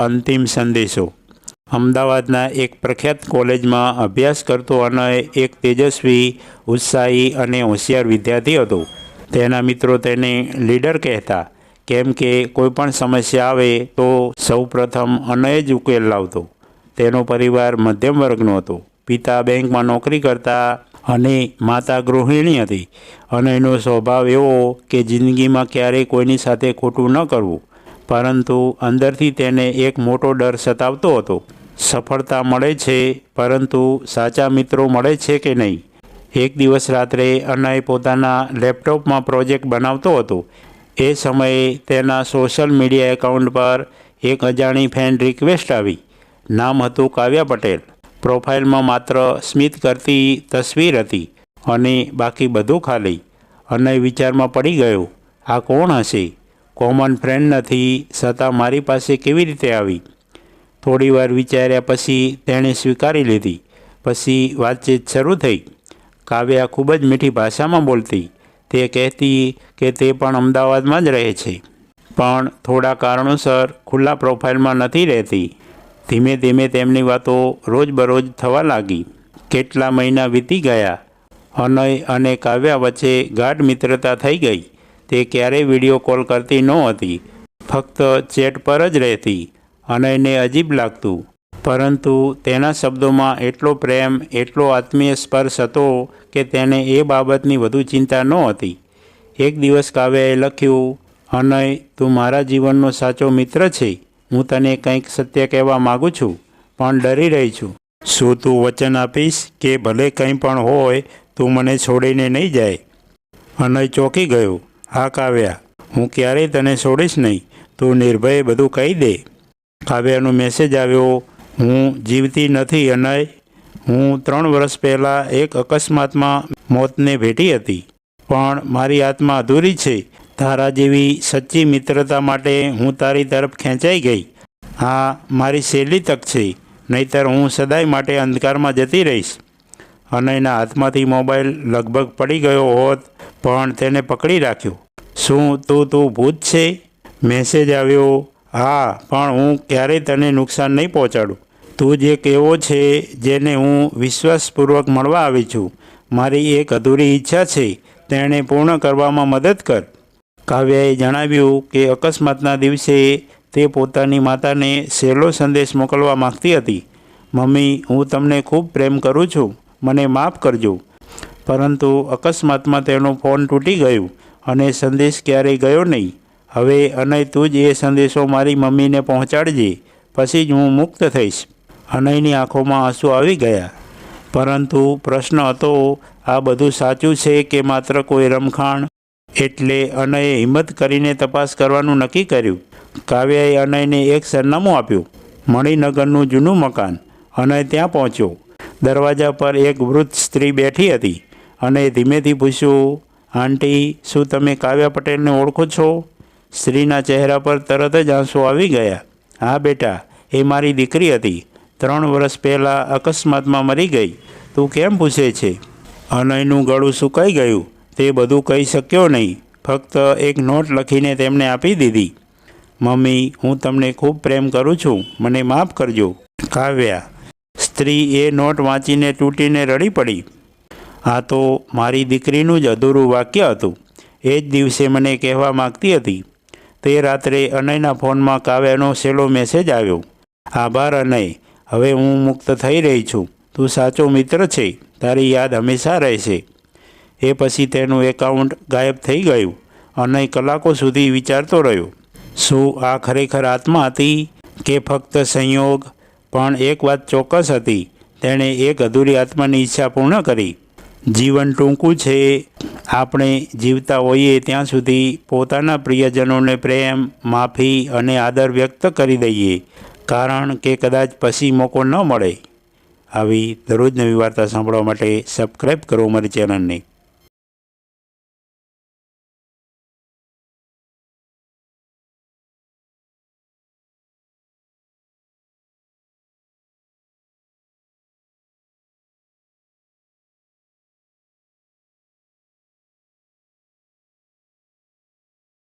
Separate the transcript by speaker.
Speaker 1: અંતિમ સંદેશો. અમદાવાદના એક પ્રખ્યાત કોલેજમાં અભ્યાસ કરતો અને એક તેજસ્વી, ઉત્સાહી અને હોશિયાર વિદ્યાર્થી હતો. તેના મિત્રો તેને લીડર કહેતા, કેમ કે કોઈ પણ સમસ્યા આવે તો સૌપ્રથમ અનય જ ઉકેલ લાવતો. તેનો પરિવાર મધ્યમ વર્ગનો હતો. પિતા બેંકમાં નોકરી કરતા અને માતા ગૃહિણી હતી. અનયનો સ્વભાવ એવો કે જિંદગીમાં ક્યારેય કોઈની સાથે ખોટું ન કરવું. પરંતુ અંદરથી તેને એક મોટો ડર સતાવતો હતો. સફળતા મળે છે, પરંતુ સાચા મિત્રો મળે છે કે નહીં? એક દિવસ રાત્રે અનય પોતાના લેપટોપમાં પ્રોજેક્ટ બનાવતો હતો. એ સમયે તેના સોશિયલ મીડિયા એકાઉન્ટ પર એક અજાણી ફેન રિક્વેસ્ટ આવી. નામ હતું કાવ્યા પટેલ. પ્રોફાઇલમાં માત્ર સ્મિત કરતી તસવીર હતી અને બાકી બધું ખાલી. અને વિચારમાં પડી ગયો, આ કોણ હશે? કોમન ફ્રેન્ડ નથી છતાં મારી પાસે કેવી રીતે આવી? થોડીવાર વિચાર્યા પછી તેણે સ્વીકારી લીધી. પછી વાતચીત શરૂ થઈ. કાવ્યા ખૂબ જ મીઠી ભાષામાં બોલતી. તે કહેતી કે તે પણ અમદાવાદમાં જ રહે છે. પણ થોડા કારણોસર ખુલ્લા પ્રોફાઇલમાં નથી રહેતી. ધીમે ધીમે તેમની વાતો રોજબરોજ થવા લાગી. કેટલા મહિના વીતી ગયા? અનય અને કાવ્યા વચ્ચે ગાઢ મિત્રતા થઈ ગઈ. તે ક્યારેય વીડિયો કોલ કરતી નહોતી ફક્ત ચેટ પર જ રહેતી અનયને અજીબ લાગતું. પરંતુ તેના શબ્દોમાં એટલો પ્રેમ, એટલો આત્મીય સ્પર્શ હતો કે તેને એ બાબતની વધુ ચિંતા નહોતી એક દિવસ કાવ્યાએ લખ્યું, અનય, તું મારા જીવનનો સાચો મિત્ર છે. હું તને કંઈક સત્ય કહેવા માગું છું, પણ ડરી રહી છું. શું તું વચન આપીશ કે ભલે કંઈ પણ હોય, તું મને છોડીને નહીં જાય? અનય ચોંકી ગયો. હા કાવ્યા, હું ક્યારેય તને છોડીશ નહીં. તું નિર્ભયે બધું કહી દે. કાવ્યાનો મેસેજ આવ્યો, હું જીવતી નથી અનય હું ત્રણ વર્ષ પહેલાં એક અકસ્માતમાં મોતને ભેટી હતી. પણ મારી આત્મા અધૂરી છે. તારા જેવી સચ્ચી મિત્રતા માટે હું તારી તરફ ખેંચાઈ ગઈ. હા મારી સહેલી તક છે. નહીતર હું સદાય માટે અંધકારમાં જતી રહીશ. અનયના હાથમાંથી મોબાઈલ લગભગ પડી ગયો હોત, પણ તેને પકડી રાખ્યો. શું તું તું ભૂત છે? મેસેજ આવ્યો. હા, પણ હું ક્યારેય તને નુકસાન નહીં પહોંચાડું. તું જે કેવો છે, જેને હું વિશ્વાસપૂર્વક મળવા આવી છું, મારી એક અધૂરી ઈચ્છા છે, તેણે પૂર્ણ કરવામાં મદદ કર. કાવ્યાએ જણાવ્યું કે અકસ્માતના દિવસે તે પોતાની માતાને સહેલો સંદેશ મોકલવા માગતી હતી. મમ્મી, હું તમને ખૂબ પ્રેમ કરું છું. મને માફ કરજો. પરંતુ અકસ્માતમાં તેનો ફોન તૂટી ગયો અને સંદેશ ક્યારેય ગયો નહીં. હવે અનય તું જ એ સંદેશો મારી મમ્મીને પહોંચાડજે, પછી જ હું મુક્ત થઈશ. અનયની આંખોમાં આંસુ આવી ગયા. પરંતુ પ્રશ્ન હતો, આ બધું સાચું છે કે માત્ર કોઈ રમખાણ? એટલે અનયે હિંમત કરીને તપાસ કરવાનું નક્કી કર્યું. કાવ્યાએ અનયને એક સરનામું આપ્યું. મણિનગરનું જૂનું મકાન. અનય ત્યાં પહોંચ્યો. દરવાજા પર એક વૃદ્ધ સ્ત્રી બેઠી હતી અને ધીમેથી પૂછ્યું, આંટી, શું તમે કાવ્યા પટેલને ઓળખો છો? સ્ત્રીના ચહેરા પર તરત જ આંસુ આવી ગયા. હા, બેટા, એ મારી દીકરી હતી. ત્રણ વર્ષ પહેલાં અકસ્માતમાં મરી ગઈ. તું કેમ પૂછે છે? અનયનું ગળું સુકાઈ ગયું. તે બધું કહી શક્યો નહીં. ફક્ત એક નોટ લખીને તેમને આપી દીધી. મમ્મી, હું તમને ખૂબ પ્રેમ કરું છું. મને માફ કરજો. કાવ્યા સ્ત્રી એ નોટ વાંચીને તૂટીને રડી પડી. આ તો મારી દીકરીનું જ અધૂરું વાક્ય હતું. એ જ દિવસે મને કહેવા માગતી હતી. તે રાત્રે અનયના ફોનમાં કાવ્યાનો છેલ્લો મેસેજ આવ્યો. આભાર, અનય. હવે હું મુક્ત થઈ રહી છું. તું સાચો મિત્ર છે. તારી યાદ હંમેશા રહેશે. એ પછી તેનું એકાઉન્ટ ગાયબ થઈ ગયું. અનય કલાકો સુધી વિચારતો રહ્યો. શું આ ખરેખર આત્મા હતી કે ફક્ત સંયોગ પણ એક વાત ચોક્કસ હતી. તેણે એક અધૂરી આત્માની ઈચ્છા પૂર્ણ કરી. જીવન ટૂંકું છે. આપણે જીવતા હોઈએ ત્યાં સુધી પોતાના પ્રિયજનોને પ્રેમ, માફી અને આદર વ્યક્ત કરી દઈએ. કારણ કે કદાચ પછી મોકો ન મળે. આવી દરરોજ નવી વાર્તા સાંભળવા માટે સબસ્ક્રાઈબ કરો અમારી ચેનલને